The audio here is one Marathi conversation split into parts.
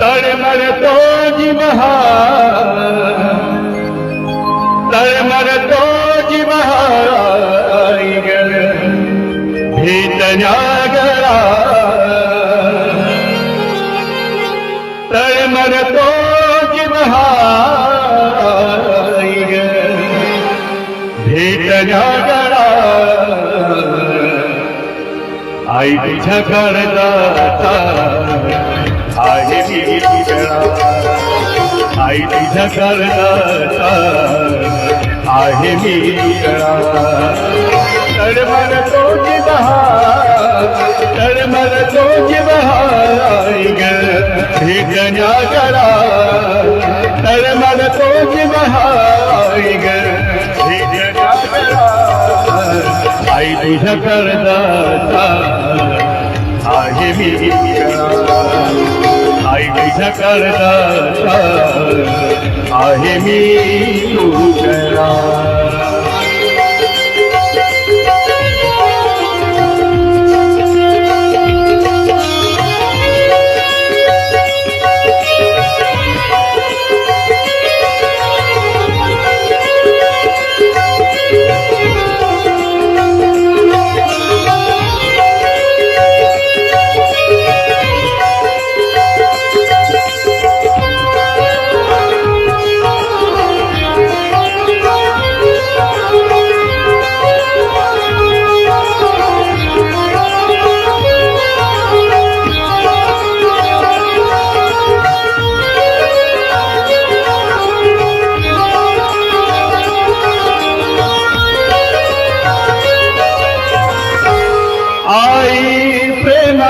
तळमळतो जीव हा तळमळतो जीव हा भेटण्या गळा तळमळतो जीव हा आई तुझ्या करता आहे मी तुझ्या आई तुझ्या करता आहे मी तुझ्या तडमर तो जिबहा तडमर तो जिबहा ग भेटण्या आई तुझ्या करता आहे मी आई तुझ्या करता आहे मी तुझ्या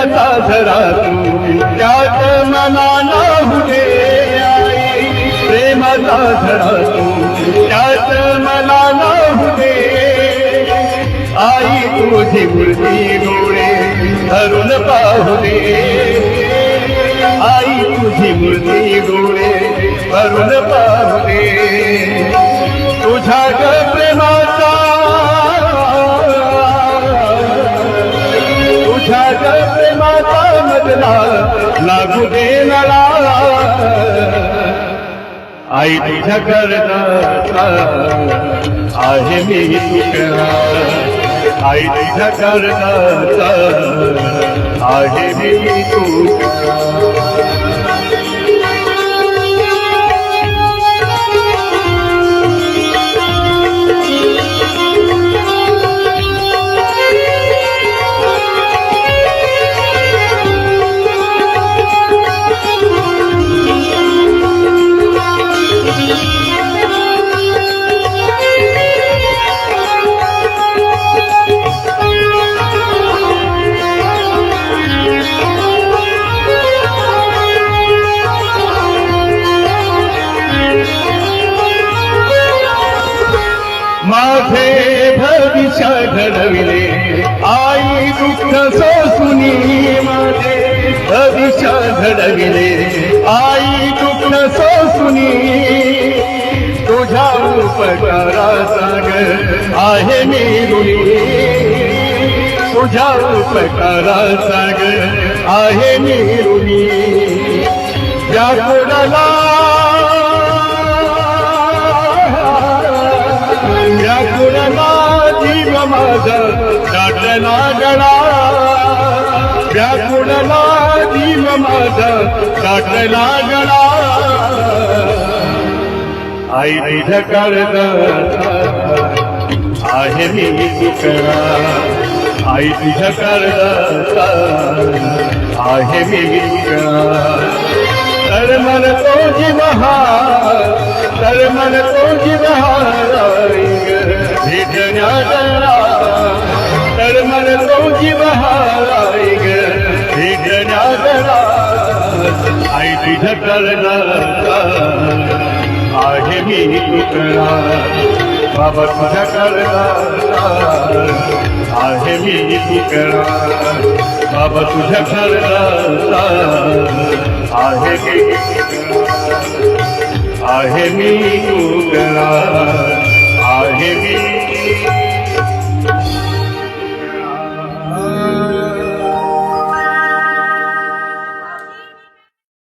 प्रेमाचा धरा तू त्यात मनाला हुदे आई प्रेमाचा धरा तू त्यात मनाला हुदे आई तुझी मूर्ती डोळे धरून पाहू आई तुझी मूर्ती डोळे धरून पाहू प्रेमाचा लागू दे नळा. आई तुझ्या करता आहे मी तुझ्या. आई तुझ्या करता आहे मी तुझ्या. कसो सुनी माझे भविष्य घडविले. आई तू कसो सुनी तुझ्या उपकारा साग आहे मी गुणी तुझ्या उपकारा साग आहे मी ऋणी व्याकुळला व्याकुळला जीव गळा व्याकुळला माझा गळा आई तुझ्या करता आहे मी तुकरा आई तुझ्या करता आहे मी तुकरा तर मन तो जीवहा तर मन तो जीवहा भेटण्या तो जीवहा आई तुझ्या आहे मी तुकरा बाबा तुझ्या करता आहे मी तुकरा बाबा तुझ्या करता आहे मी आहे मी तुकरा